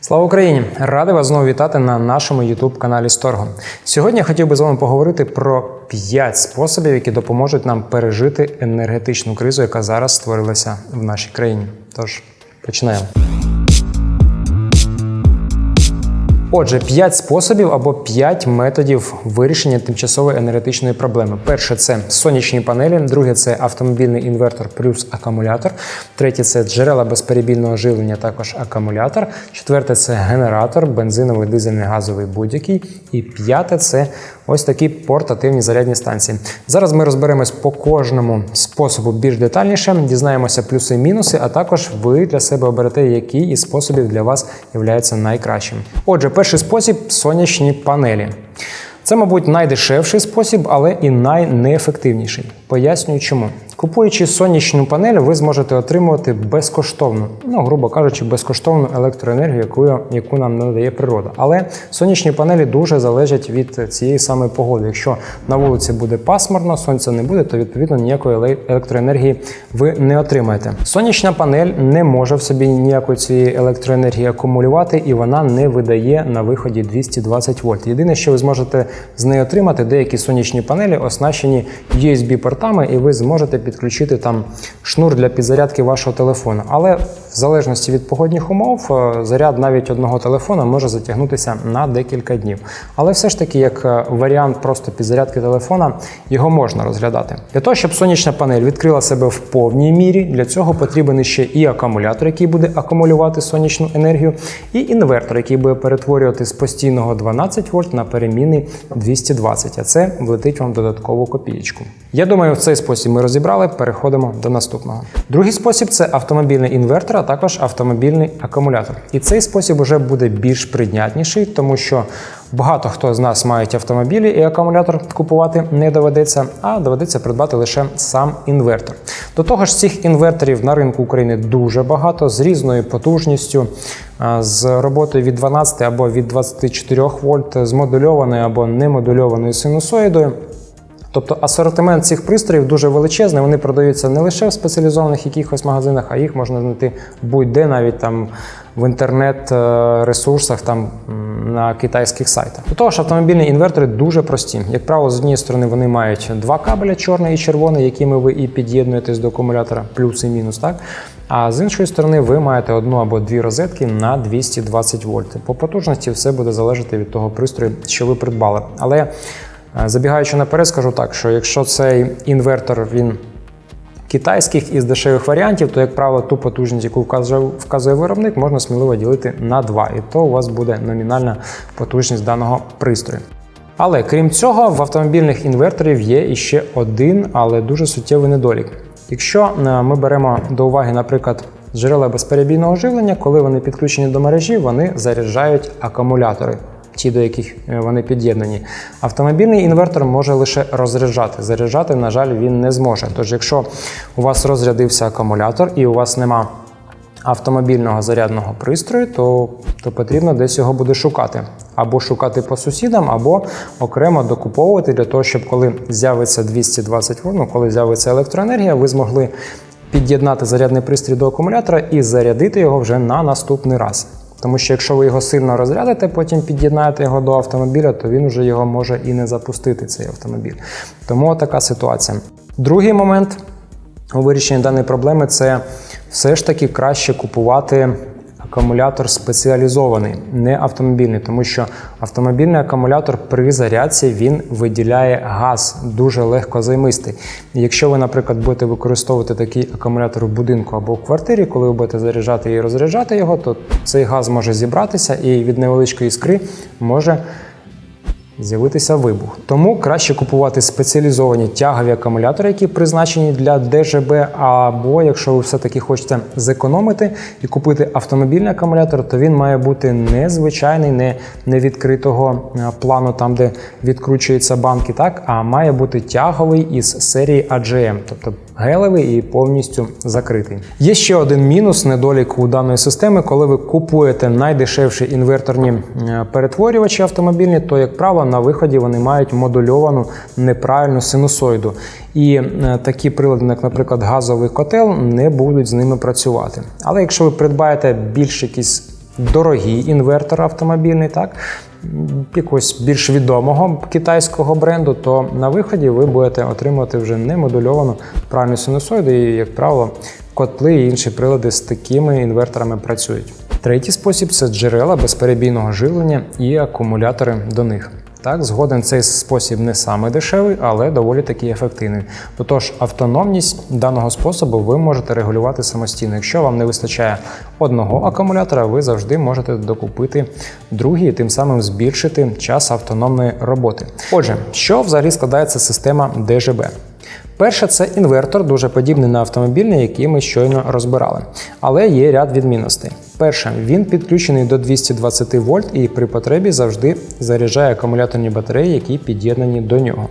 Слава Україні! Радий вас знову вітати на нашому youtube каналі Сторго. Сьогодні я хотів би з вами поговорити про 5 способів, які допоможуть нам пережити енергетичну кризу, яка зараз створилася в нашій країні. Тож починаємо. Отже, 5 способів або 5 методів вирішення тимчасової енергетичної проблеми. Перше це сонячні панелі, друге це автомобільний інвертор плюс акумулятор, третє це джерела безперебійного живлення, також акумулятор, четверте це генератор, бензиновий, дизельний, газовий будь-який. І п'яте це ось такі портативні зарядні станції. Зараз ми розберемось по кожному способу більш детальніше, дізнаємося плюси і мінуси, а також ви для себе оберете, який із способів для вас є найкращим. Отже, перший спосіб сонячні панелі. Це, мабуть, найдешевший спосіб, але і найнеефективніший. Пояснюю чому. Купуючи сонячну панель, ви зможете отримувати безкоштовну, ну, грубо кажучи, безкоштовну електроенергію, яку, яку нам надає природа. Але сонячні панелі дуже залежать від цієї самої погоди. Якщо на вулиці буде пасмурно, сонця не буде, то відповідно ніякої електроенергії ви не отримаєте. Сонячна панель не може в собі ніякої цієї електроенергії акумулювати, і вона не видає на виході 220 вольт. Єдине, що ви зможете з неї отримати, деякі сонячні панелі оснащені USB-портами, і ви зможете підключити там шнур для підзарядки вашого телефону. Але в залежності від погодних умов, е, заряд навіть одного телефона може затягнутися на декілька днів. Але все ж таки, як е, варіант просто підзарядки телефона, його можна розглядати. Для того, щоб сонячна панель відкрила себе в повній мірі, для цього потрібен ще і акумулятор, який буде акумулювати сонячну енергію, і інвертор, який буде перетворювати з постійного 12 вольт на перемінний 220, а це влетить вам додаткову копієчку. Я думаю, в цей спосіб ми розібрали. Переходимо до наступного. Другий спосіб це автомобільний інвертор, також автомобільний акумулятор. І цей спосіб вже буде більш прийнятніший, тому що багато хто з нас мають автомобілі і акумулятор купувати не доведеться, а доведеться придбати лише сам інвертор. До того ж, цих інверторів на ринку України дуже багато з різною потужністю, з роботою від 12 або від 24 вольт, з модульованою або немодульованою синусоїдою. Тобто асортимент цих пристроїв дуже величезний. Вони продаються не лише в спеціалізованих якихось магазинах, а їх можна знайти будь-де, навіть там в інтернет-ресурсах, там на китайських сайтах. До того ж, автомобільні інвертори дуже прості. Як правило, з однієї сторони вони мають два кабеля, чорний і червоний, якими ви і під'єднуєтесь до акумулятора, плюс і мінус. Так? А з іншої сторони, ви маєте одну або дві розетки на 220 вольт. По потужності все буде залежати від того пристрою, що ви придбали. Але е, Забігаючи наперед, скажу так, що якщо цей інвертор він китайських із дешевих варіантів, то, як правило, ту потужність, яку вказує, виробник, можна сміливо ділити на 2. І то у вас буде номінальна потужність даного пристрою. Але крім цього, в автомобільних інверторів є іще один, але дуже суттєвий недолік. Якщо е, ми беремо до уваги, наприклад, джерела безперебійного живлення, коли вони підключені до мережі, вони заряджають акумулятори ті, до яких е, вони під'єднані. Автомобільний інвертор може лише розряджати. Заряджати, на жаль, він не зможе. Тож, якщо у вас розрядився акумулятор і у вас нема автомобільного зарядного пристрою, то, то потрібно десь його буде шукати. Або шукати по сусідам, або окремо докуповувати для того, щоб коли з'явиться 220 вольт, ну, коли з'явиться електроенергія, ви змогли під'єднати зарядний пристрій до акумулятора і зарядити його вже на наступний раз. Тому що якщо ви його сильно розрядите, потім під'єднаєте його до автомобіля, то він вже його може і не запустити, цей автомобіль. Тому така ситуація. Другий момент у вирішенні даної проблеми це все ж таки краще купувати акумулятор спеціалізований, не автомобільний, тому що автомобільний акумулятор при зарядці він виділяє газ дуже легко займистий. Якщо ви, наприклад, будете використовувати такий акумулятор в будинку або в квартирі, коли ви будете заряджати і розряджати його, то цей газ може зібратися і від невеличкої іскри може з'явитися вибух. Тому краще купувати спеціалізовані тягові акумулятори, які призначені для ДЖБ, або якщо ви все-таки хочете зекономити і купити автомобільний акумулятор, то він має бути не звичайний, не, не відкритого е, плану, там де відкручуються банки, так, а має бути тяговий із серії AGM, тобто гелевий і повністю закритий. Є ще один мінус, недолік у даної системи, коли ви купуєте найдешевші інверторні е, перетворювачі автомобільні, то, як правило, на виході вони мають модульовану неправильну синусоїду. І е, такі прилади, як, наприклад, газовий котел, не будуть з ними працювати. Але якщо ви придбаєте більш якісь дорогий інвертор автомобільний, так якогось більш відомого китайського бренду, то на виході ви будете отримувати вже не модульовану правильну синусоїду, і, як правило, котли і інші прилади з такими інверторами працюють. Третій спосіб це джерела безперебійного живлення і акумулятори до них. Так, згоден цей спосіб не саме дешевий, але доволі таки ефективний. Тож автономність даного способу ви можете регулювати самостійно. Якщо вам не вистачає одного акумулятора, ви завжди можете докупити другий тим самим збільшити час автономної роботи. Отже, що взагалі складається система ДЖБ? Перше, це інвертор, дуже подібний на автомобільний, який ми щойно розбирали. Але є ряд відмінностей. Перше, він підключений до 220 вольт і при потребі завжди заряджає акумуляторні батареї, які під'єднані до нього.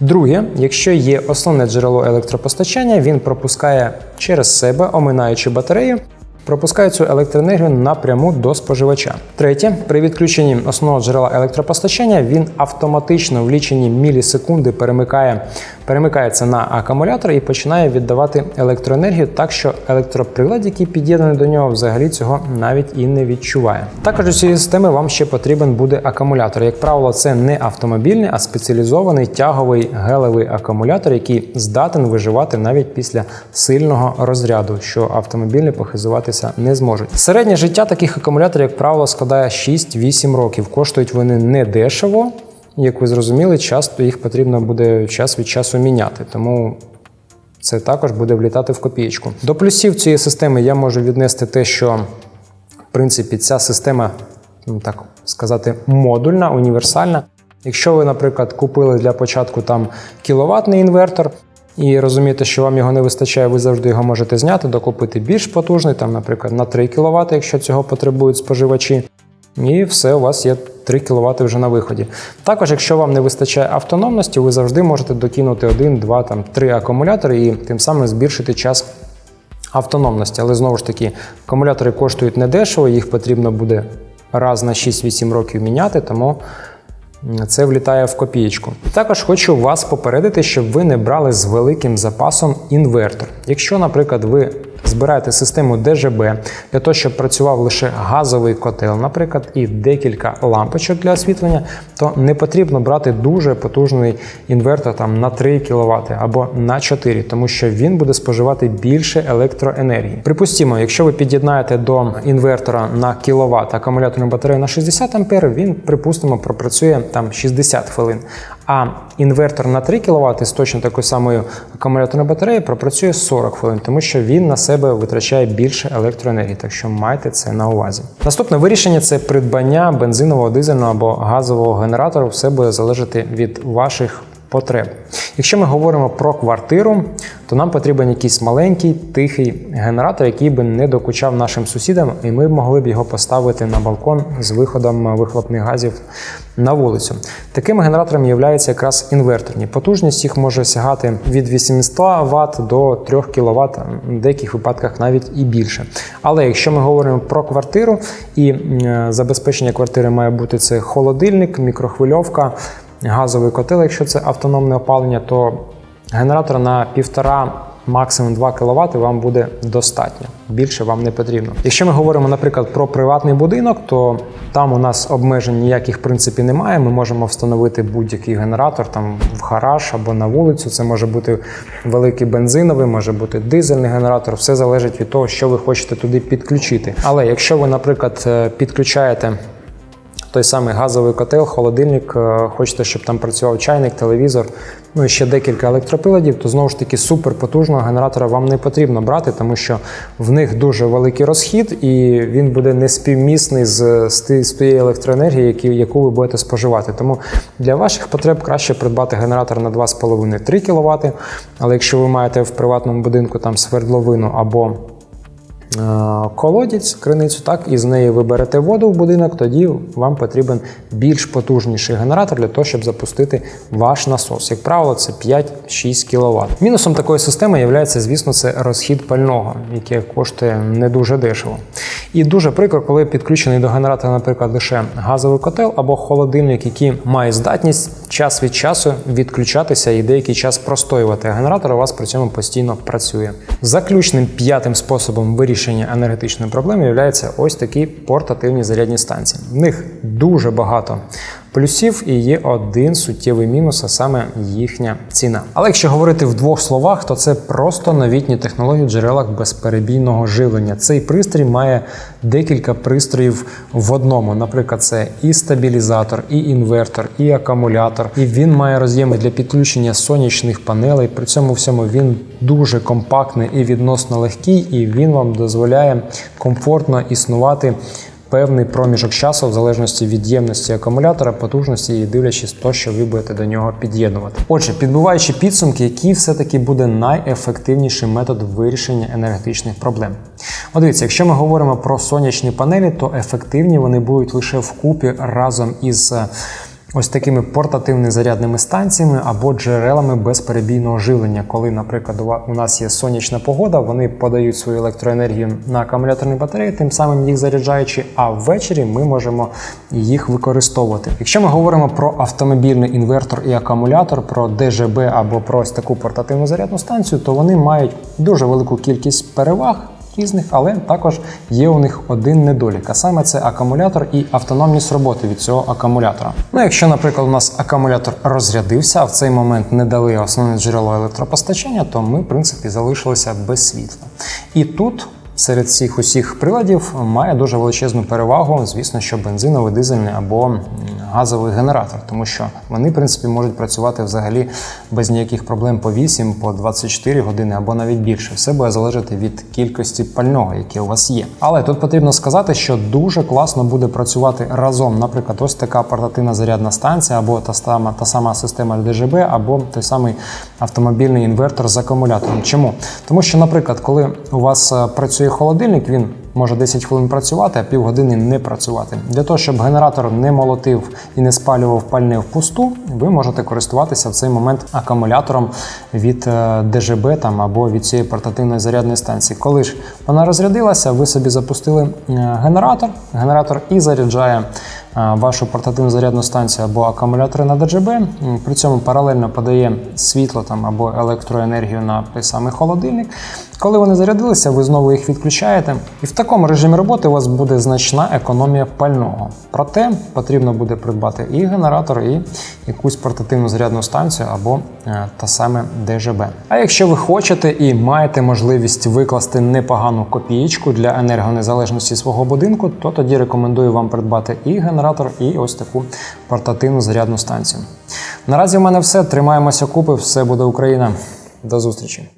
Друге, якщо є основне джерело електропостачання, він пропускає через себе, оминаючи батарею, пропускає цю електроенергію напряму до споживача. Третє, при відключенні основного джерела електропостачання він автоматично в лічені мілісекунди перемикає, перемикається на акумулятор і починає віддавати електроенергію, так що електроприлад, який під'єднаний до нього, взагалі цього навіть і не відчуває. Також у цієї системи вам ще потрібен буде акумулятор. Як правило, це не автомобільний, а спеціалізований тяговий гелевий акумулятор, який здатен виживати навіть після сильного розряду, що автомобільні похизуватися не зможуть. Середнє життя таких акумуляторів, як правило, складає 6-8 років. Коштують вони не дешево. Як ви зрозуміли, часто їх потрібно буде час від часу міняти. Тому це також буде влітати в копієчку. До плюсів цієї системи я можу віднести те, що в принципі ця система, ну так сказати, модульна, універсальна. Якщо ви, наприклад, купили для початку там кіловатний інвертор. І розумієте, що вам його не вистачає, ви завжди його можете зняти, докупити більш потужний, там, наприклад, на 3 кВт, якщо цього потребують споживачі. І все, у вас є 3 кВт вже на виході. Також, якщо вам не вистачає автономності, ви завжди можете докинути 1, 2, там, 3 акумулятори і тим самим збільшити час автономності. Але знову ж таки, акумулятори коштують недешево, їх потрібно буде раз на 6-8 років міняти, тому це влітає в копієчку. Також хочу вас попередити, щоб ви не брали з великим запасом інвертор. Якщо, наприклад, ви збираєте систему ДЖБ для того, щоб працював лише газовий котел, наприклад, і декілька лампочок для освітлення, то не потрібно брати дуже потужний інвертор там на 3 кВт або на 4, тому що він буде споживати більше електроенергії. Припустімо, якщо ви під'єднаєте до інвертора на кіловат акумуляторну батарею на 60 А, він, припустимо, пропрацює там 60 хвилин. А інвертор на 3 кВт з точно такою самою акумуляторною батареєю пропрацює 40 хвилин, тому що він на себе витрачає більше електроенергії. Так що майте це на увазі. Наступне вирішення це придбання бензинового, дизельного або газового генератору. Все буде залежати від ваших потреб. Якщо ми говоримо про квартиру, то нам потрібен якийсь маленький тихий генератор, який би не докучав нашим сусідам, і ми могли б його поставити на балкон з виходом вихлопних газів на вулицю. Таким генератором є якраз інверторні. Потужність їх може сягати від 800 Вт до 3 кВт, в деяких випадках навіть і більше. Але якщо ми говоримо про квартиру і е, забезпечення квартири має бути це холодильник, мікрохвильовка газовий котел, якщо це автономне опалення, то генератор на 1,5 максимум 2 кВт вам буде достатньо. Більше вам не потрібно. Якщо ми говоримо, наприклад, про приватний будинок, то там у нас обмежень ніяких в принципі немає. Ми можемо встановити будь-який генератор там в гараж або на вулицю. Це може бути великий бензиновий, може бути дизельний генератор. Все залежить від того, що ви хочете туди підключити. Але якщо ви, наприклад, е, підключаєте той самий газовий котел, холодильник, е, хочете, щоб там працював чайник, телевізор, ну і ще декілька електроприладів, то знову ж таки суперпотужного генератора вам не потрібно брати, тому що в них дуже великий розхід, і він буде неспівмісний з, з тією електроенергією, яку ви будете споживати. Тому для ваших потреб краще придбати генератор на 2,5-3 кВт. Але якщо ви маєте в приватному будинку там свердловину або колодязь, криницю, так, і з неї ви берете воду в будинок, тоді вам потрібен більш потужніший генератор для того, щоб запустити ваш насос. Як правило, це 5-6 кВт. Мінусом такої системи є, звісно, це розхід пального, яке коштує не дуже дешево. І дуже прикро, коли підключений до генератора, наприклад, лише газовий котел або холодильник, який має здатність час від часу відключатися і деякий час простоювати. Генератор у вас при цьому постійно працює. Заключним п'ятим способом вирішення вирішення енергетичної проблеми є ось такі портативні зарядні станції. В них дуже багато плюсів і є один суттєвий мінус, а саме їхня ціна. Але якщо говорити в двох словах, то це просто новітні технології джерелах безперебійного живлення. Цей пристрій має декілька пристроїв в одному. Наприклад, це і стабілізатор, і інвертор, і акумулятор. І він має роз'єми для підключення сонячних панелей. При цьому всьому він дуже компактний і відносно легкий, і він вам дозволяє комфортно існувати певний проміжок часу в залежності від ємності акумулятора, потужності і дивлячись то, що ви будете до нього під'єднувати. Отже, підбиваючи підсумки, який все-таки буде найефективніший метод вирішення енергетичних проблем. От дивіться, якщо ми говоримо про сонячні панелі, то ефективні вони будуть лише вкупі разом із е, ось такими портативними зарядними станціями або джерелами безперебійного живлення. Коли, наприклад, у нас є сонячна погода, вони подають свою електроенергію на акумуляторні батареї, тим самим їх заряджаючи, а ввечері ми можемо їх використовувати. Якщо ми говоримо про автомобільний інвертор і акумулятор, про ДЖБ або про ось таку портативну зарядну станцію, то вони мають дуже велику кількість переваг різних, але також є у них один недолік, а саме це акумулятор і автономність роботи від цього акумулятора. Ну, якщо, наприклад, у нас акумулятор розрядився, а в цей момент не дали основне джерело електропостачання, то ми, в принципі, залишилися без світла. І тут серед цих усіх приладів має дуже величезну перевагу, звісно, що бензиновий, дизельний або газовий генератор, тому що вони, в принципі, можуть працювати взагалі без ніяких проблем по 8, по 24 години або навіть більше. Все буде залежати від кількості пального, яке у вас є. Але тут потрібно сказати, що дуже класно буде працювати разом. Наприклад, ось така портативна зарядна станція, або та сама та сама система ДЖБ, або той самий автомобільний інвертор з акумулятором. Чому? Тому що, наприклад, коли у вас е, працює холодильник, він може 10 хвилин працювати, а півгодини не працювати. Для того, щоб генератор не молотив і не спалював пальне впусту, ви можете користуватися в цей момент акумулятором від е, ДЖБ там, або від цієї портативної зарядної станції. Коли ж вона розрядилася, ви собі запустили е, генератор, генератор і заряджає вашу портативну зарядну станцію або акумулятори на ДЖБ. При цьому паралельно подає світло там або електроенергію на той самий холодильник. Коли вони зарядилися, ви знову їх відключаєте. І в такому режимі роботи у вас буде значна економія пального. Проте потрібно буде придбати і генератор, і якусь портативну зарядну станцію або е, та саме ДЖБ. А якщо ви хочете і маєте можливість викласти непогану копієчку для енергонезалежності свого будинку, то тоді рекомендую вам придбати і генератор, і ось таку портативну зарядну станцію. Наразі в мене все. Тримаємося купи, все буде Україна. До зустрічі!